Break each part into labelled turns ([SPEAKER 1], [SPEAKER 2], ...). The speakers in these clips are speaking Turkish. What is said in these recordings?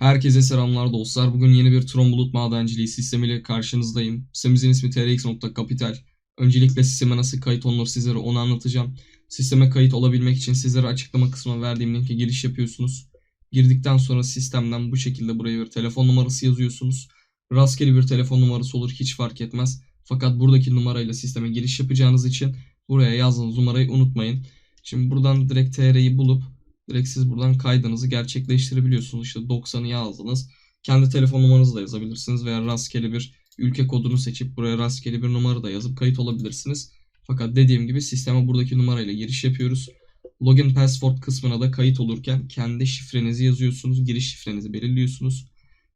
[SPEAKER 1] Herkese selamlar dostlar. Bugün yeni bir Tron Bulut madenciliği sistemiyle karşınızdayım. Sitemizin ismi trx.capital. Öncelikle sisteme nasıl kayıt olunur sizlere onu anlatacağım. Sisteme kayıt olabilmek için sizlere açıklama kısmına verdiğim linke giriş yapıyorsunuz. Girdikten sonra sistemden bu şekilde buraya bir telefon numarası yazıyorsunuz. Rastgele bir telefon numarası olur hiç fark etmez. Fakat buradaki numarayla sisteme giriş yapacağınız için buraya yazdığınız numarayı unutmayın. Şimdi buradan direkt TR'yi bulup direkt siz buradan kaydınızı gerçekleştirebiliyorsunuz. İşte 90'ı yazdınız. Kendi telefon numaranızı da yazabilirsiniz veya rastgele bir ülke kodunu seçip buraya rastgele bir numara da yazıp kayıt olabilirsiniz. Fakat dediğim gibi sisteme buradaki numarayla giriş yapıyoruz. Login password kısmına da kayıt olurken kendi şifrenizi yazıyorsunuz. Giriş şifrenizi belirliyorsunuz.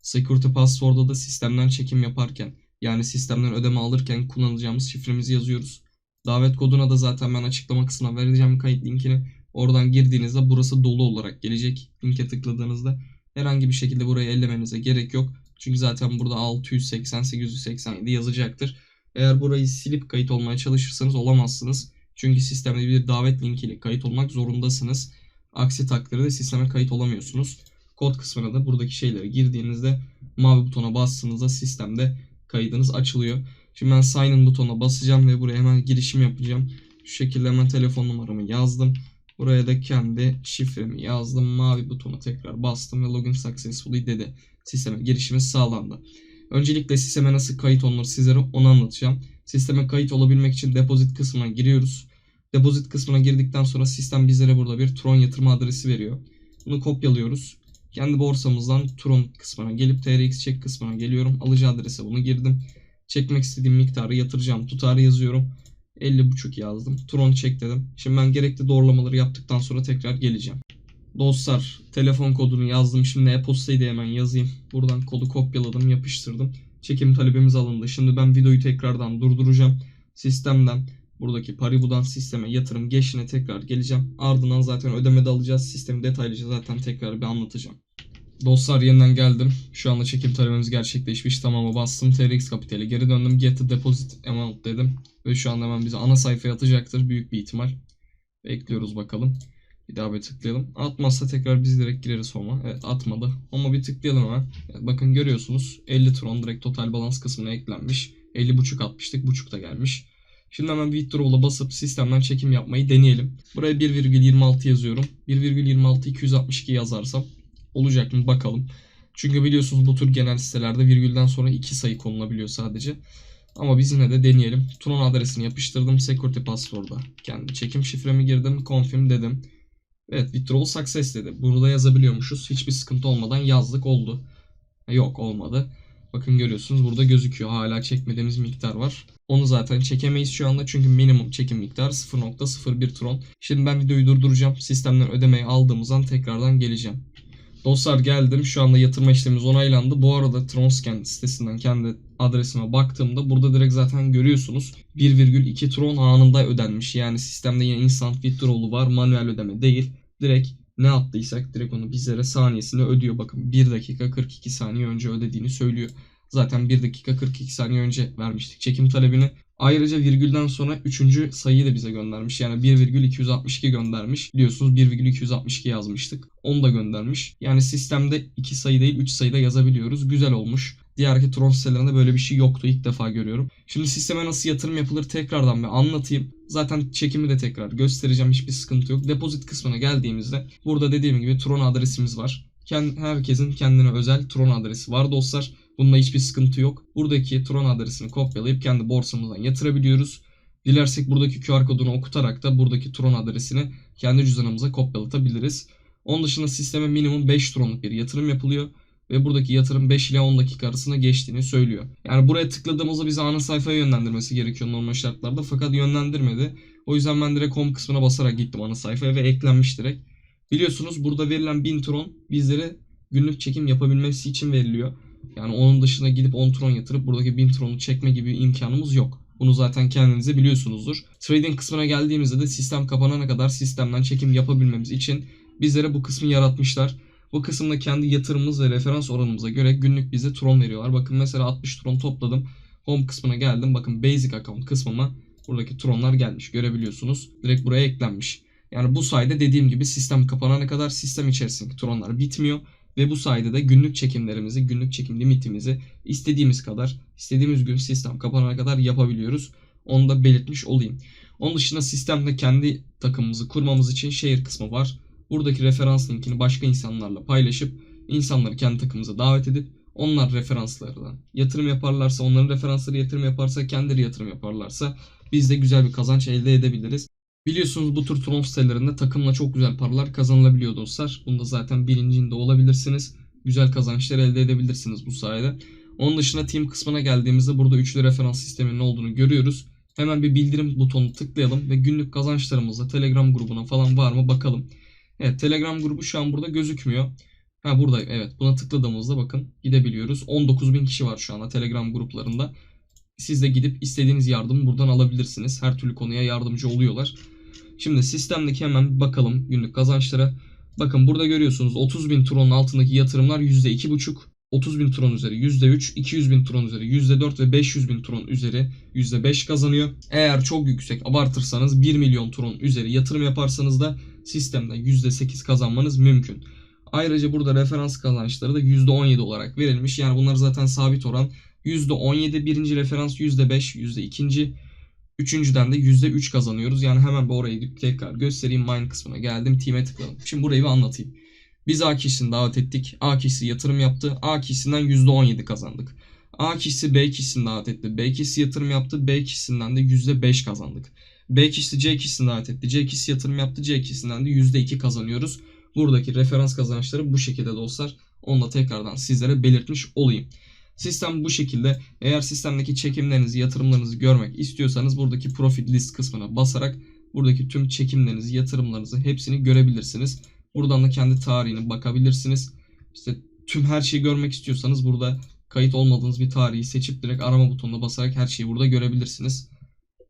[SPEAKER 1] Security password'a da sistemden çekim yaparken yani sistemden ödeme alırken kullanacağımız şifremizi yazıyoruz. Davet koduna da zaten ben açıklama kısmına vereceğim kayıt linkini. Oradan girdiğinizde burası dolu olarak gelecek. Linke tıkladığınızda herhangi bir şekilde burayı ellemenize gerek yok. Çünkü zaten burada 680 887 yazacaktır. Eğer burayı silip kayıt olmaya çalışırsanız olamazsınız. Çünkü sistemde bir davet linkiyle kayıt olmak zorundasınız. Aksi takdirde sisteme kayıt olamıyorsunuz. Kod kısmına da buradaki şeyleri girdiğinizde mavi butona bastığınızda sistemde kaydınız açılıyor. Şimdi ben sign in butonuna basacağım ve buraya hemen girişim yapacağım. Şu şekilde hemen telefon numaramı yazdım. Buraya da kendi şifremi yazdım. Mavi butona tekrar bastım ve login successfully dedi. Sisteme girişimiz sağlandı. Öncelikle sisteme nasıl kayıt olunur sizlere onu anlatacağım. Sisteme kayıt olabilmek için depozit kısmına giriyoruz. Depozit kısmına girdikten sonra sistem bizlere burada bir Tron yatırma adresi veriyor. Bunu kopyalıyoruz. Kendi borsamızdan Tron kısmına gelip TRX çek kısmına geliyorum. Alıcı adrese bunu girdim. Çekmek istediğim miktarı yatıracağım tutarı yazıyorum. 50.5 yazdım. Tron çek dedim. Şimdi ben gerekli doğrulamaları yaptıktan sonra tekrar geleceğim. Dostlar telefon kodunu yazdım. Şimdi e-postayı da hemen yazayım. Buradan kodu kopyaladım yapıştırdım. Çekim talebimiz alındı. Şimdi ben videoyu tekrardan durduracağım. Sistemden buradaki Paribu'dan sisteme yatırım geçine tekrar geleceğim. Ardından zaten ödeme de alacağız. Sistemi detaylıca zaten tekrar bir anlatacağım. Dostlar yeniden geldim. Şu anda çekim talebimiz gerçekleşmiş. Tamam'a bastım. TRX Capital'e geri döndüm. Get the deposit amount dedim. Ve şu anda hemen bize ana sayfaya atacaktır. Büyük bir ihtimal. Bekliyoruz bakalım. Bir daha bir tıklayalım. Atmazsa tekrar biz direkt gireriz sonra. Evet atmadı. Ama bir tıklayalım hemen. Bakın görüyorsunuz 50 tron direkt total balans kısmına eklenmiş. 50.5 atmıştık. Buçuk da gelmiş. Şimdi hemen withdrawal'a basıp sistemden çekim yapmayı deneyelim. Buraya 1,26 yazıyorum. 1,26 262 yazarsam olacak mı bakalım. Çünkü biliyorsunuz bu tür genel sitelerde virgülden sonra iki sayı konulabiliyor sadece. Ama biz yine de deneyelim. Tron adresini yapıştırdım. Security password'a. Kendi çekim şifremi girdim. Confirm dedim. Evet withdrawal success dedi. Burada yazabiliyormuşuz. Hiçbir sıkıntı olmadan yazdık oldu. Yok olmadı. Bakın görüyorsunuz burada gözüküyor. Hala çekmediğimiz miktar var. Onu zaten çekemeyiz şu anda çünkü minimum çekim miktarı 0.01 tron. Şimdi ben videoyu durduracağım. Sistemden ödemeyi aldığımızdan tekrardan geleceğim. Dostlar geldim. Şu anda yatırma işlemimiz onaylandı. Bu arada Tronscan sitesinden kendi adresime baktığımda burada direkt zaten görüyorsunuz. 1,2 Tron anında ödenmiş. Yani sistemde yine instant withdrawal'u var. Manuel ödeme değil. Direkt ne attıysak direkt onu bizlere saniyesinde ödüyor. Bakın 1 dakika 42 saniye önce ödediğini söylüyor. Zaten 1 dakika 42 saniye önce vermiştik çekim talebini. Ayrıca virgülden sonra 3. sayıyı da bize göndermiş. Yani 1,262 göndermiş. Biliyorsunuz 1,262 yazmıştık. Onu da göndermiş. Yani sistemde 2 sayı değil 3 sayıda yazabiliyoruz. Güzel olmuş. Diğerki Tron sitelerinde böyle bir şey yoktu. İlk defa görüyorum. Şimdi sisteme nasıl yatırım yapılır tekrardan bir anlatayım. Zaten çekimi de tekrar göstereceğim. Hiçbir sıkıntı yok. Depozit kısmına geldiğimizde burada dediğim gibi Tron adresimiz var. Herkesin kendine özel Tron adresi var dostlar. Bunda hiçbir sıkıntı yok. Buradaki Tron adresini kopyalayıp kendi borsamızdan yatırabiliyoruz. Dilersek buradaki QR kodunu okutarak da buradaki Tron adresini kendi cüzdanımıza kopyalatabiliriz. Onun dışında sisteme minimum 5 Tron'luk bir yatırım yapılıyor. Ve buradaki yatırım 5 ile 10 dakika arasında geçtiğini söylüyor. Yani buraya tıkladığımızda bizi ana sayfaya yönlendirmesi gerekiyor normal şartlarda. Fakat yönlendirmedi. O yüzden ben direkt home kısmına basarak gittim ana sayfaya ve eklenmiş direkt. Biliyorsunuz burada verilen 1000 Tron bizlere günlük çekim yapabilmesi için veriliyor. Yani onun dışında gidip 10 tron yatırıp buradaki 1000 tronu çekme gibi imkanımız yok. Bunu zaten kendinize biliyorsunuzdur. Trading kısmına geldiğimizde de sistem kapanana kadar sistemden çekim yapabilmemiz için bizlere bu kısmı yaratmışlar. Bu kısımda kendi yatırımımız ve referans oranımıza göre günlük bize tron veriyorlar. Bakın mesela 60 tron topladım. Home kısmına geldim. Bakın basic account kısmıma buradaki tronlar gelmiş. Görebiliyorsunuz. Direkt buraya eklenmiş. Yani bu sayede dediğim gibi sistem kapanana kadar sistem içerisindeki tronlar bitmiyor. Ve bu sayede de günlük çekimlerimizi, günlük çekim limitimizi istediğimiz kadar, istediğimiz gün sistem kapanana kadar yapabiliyoruz. Onu da belirtmiş olayım. Onun dışında sistemde kendi takımımızı kurmamız için şehir kısmı var. Buradaki referans linkini başka insanlarla paylaşıp insanları kendi takımımıza davet edip onlar referanslardan yatırım yaparlarsa, onların referansları yatırım yaparsa, kendileri yatırım yaparlarsa biz de güzel bir kazanç elde edebiliriz. Biliyorsunuz bu tür Tron sitelerinde takımla çok güzel paralar kazanılabiliyor dostlar. Bunda zaten bilincinde olabilirsiniz. Güzel kazançlar elde edebilirsiniz bu sayede. Onun dışında team kısmına geldiğimizde burada üçlü referans sisteminin olduğunu görüyoruz. Hemen bir bildirim butonunu tıklayalım ve günlük kazançlarımızda Telegram grubuna falan var mı bakalım. Evet Telegram grubu şu an burada gözükmüyor. Ha burada evet buna tıkladığımızda bakın gidebiliyoruz. 19.000 kişi var şu anda Telegram gruplarında. Siz de gidip istediğiniz yardımı buradan alabilirsiniz. Her türlü konuya yardımcı oluyorlar. Şimdi sistemdeki hemen bakalım günlük kazançlara. Bakın burada görüyorsunuz 30.000 tronun altındaki yatırımlar %2,5. 30.000 tron üzeri %3, 200.000 tron üzeri %4 ve 500.000 tron üzeri %5 kazanıyor. Eğer çok yüksek abartırsanız 1 milyon tron üzeri yatırım yaparsanız da sistemde %8 kazanmanız mümkün. Ayrıca burada referans kazançları da %17 olarak verilmiş. Yani bunlar zaten sabit oran. %17 birinci referans %5, %2. Üçüncüden de %3 kazanıyoruz. Yani hemen bir orayı tekrar göstereyim. Mine kısmına geldim. Team'e tıkladım. Şimdi burayı bir anlatayım. Biz A kişisini davet ettik. A kişisi yatırım yaptı. A kişisinden %17 kazandık. A kişisi B kişisini davet etti. B kişisi yatırım yaptı. B kişisinden de %5 kazandık. B kişisi C kişisini davet etti. C kişisi yatırım yaptı. C kişisinden de %2 kazanıyoruz. Buradaki referans kazançları bu şekilde dostlar. Onu da tekrardan sizlere belirtmiş olayım. Sistem bu şekilde. Eğer sistemdeki çekimlerinizi, yatırımlarınızı görmek istiyorsanız buradaki profit list kısmına basarak buradaki tüm çekimlerinizi, yatırımlarınızı hepsini görebilirsiniz. Buradan da kendi tarihine bakabilirsiniz. İşte tüm her şeyi görmek istiyorsanız burada kayıt olmadığınız bir tarihi seçip direkt arama butonuna basarak her şeyi burada görebilirsiniz.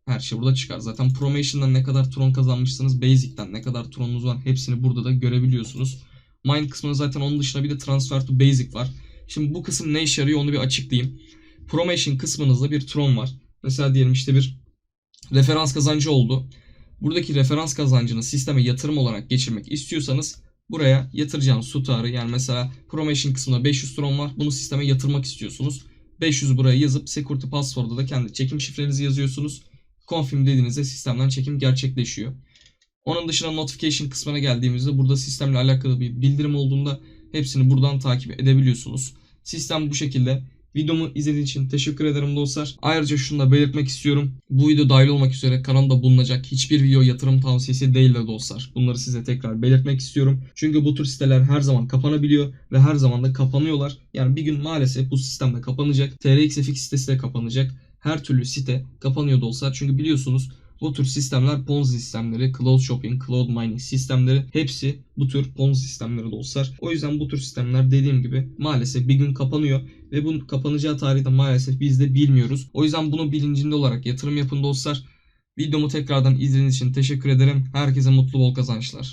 [SPEAKER 1] Her şey burada çıkar. Zaten Promotion'dan ne kadar Tron kazanmışsınız, Basic'ten ne kadar Tron'unuz var hepsini burada da görebiliyorsunuz. Mine kısmında zaten onun dışında bir de Transfer to Basic var. Şimdi bu kısım ne işe yarıyor onu bir açıklayayım. Promotion kısmınızda bir Tron var. Mesela diyelim işte bir referans kazancı oldu. Buradaki referans kazancını sisteme yatırım olarak geçirmek istiyorsanız buraya yatıracağınız tutarı yani mesela Promotion kısmında 500 Tron var. Bunu sisteme yatırmak istiyorsunuz. 500 buraya yazıp Security Password'da da kendi çekim şifrenizi yazıyorsunuz. Confirm dediğinizde sistemden çekim gerçekleşiyor. Onun dışında notification kısmına geldiğimizde burada sistemle alakalı bir bildirim olduğunda hepsini buradan takip edebiliyorsunuz. Sistem bu şekilde. Videomu izlediğiniz için teşekkür ederim dostlar. Ayrıca şunu da belirtmek istiyorum. Bu video dahil olmak üzere kanalda bulunacak hiçbir video yatırım tavsiyesi değildir dostlar. Bunları size tekrar belirtmek istiyorum. Çünkü bu tür siteler her zaman kapanabiliyor ve her zaman da kapanıyorlar. Yani bir gün maalesef bu sistemde kapanacak. TRXFX sitesi de kapanacak. Her türlü site kapanıyor dostlar. Çünkü biliyorsunuz bu tür sistemler Ponzi sistemleri, cloud shopping, cloud mining sistemleri hepsi bu tür Ponzi sistemleri dostlar. O yüzden bu tür sistemler dediğim gibi maalesef bir gün kapanıyor ve bunun kapanacağı tarihi de maalesef biz de bilmiyoruz. O yüzden bunu bilincinde olarak yatırım yapın dostlar. Videomu tekrardan izlediğiniz için teşekkür ederim. Herkese mutlu bol kazançlar.